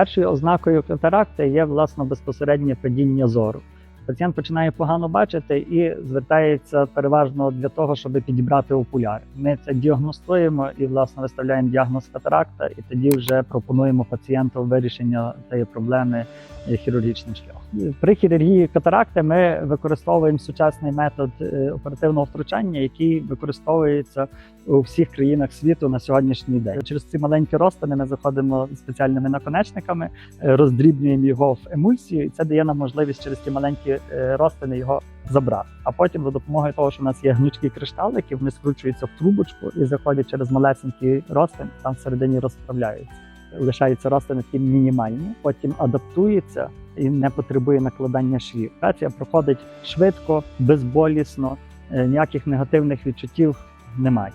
Першою ознакою катаракти є власне безпосереднє падіння зору. Пацієнт починає погано бачити і звертається переважно для того, щоб підібрати окуляри. Ми це діагностуємо і власне виставляємо діагноз катаракта, і тоді вже пропонуємо пацієнту вирішення цієї проблеми хірургічним шляхом. При хірургії катаракти ми використовуємо сучасний метод е, оперативного втручання, який використовується у всіх країнах світу на сьогоднішній день. Через ці маленькі розтини ми заходимо спеціальними наконечниками, е, роздрібнюємо його в емульсію, і це дає нам можливість через ці маленькі е, розтини його забрати. А потім за допомогою того, що в нас є гнучкі кришталики, вони скручуються в трубочку і заходять через малесенький розтин, там всередині розправляються. Лишаються розтини ті мінімальні, потім адаптується і не потребує накладання швів. Операція проходить швидко, безболісно, е, ніяких негативних відчуттів немає.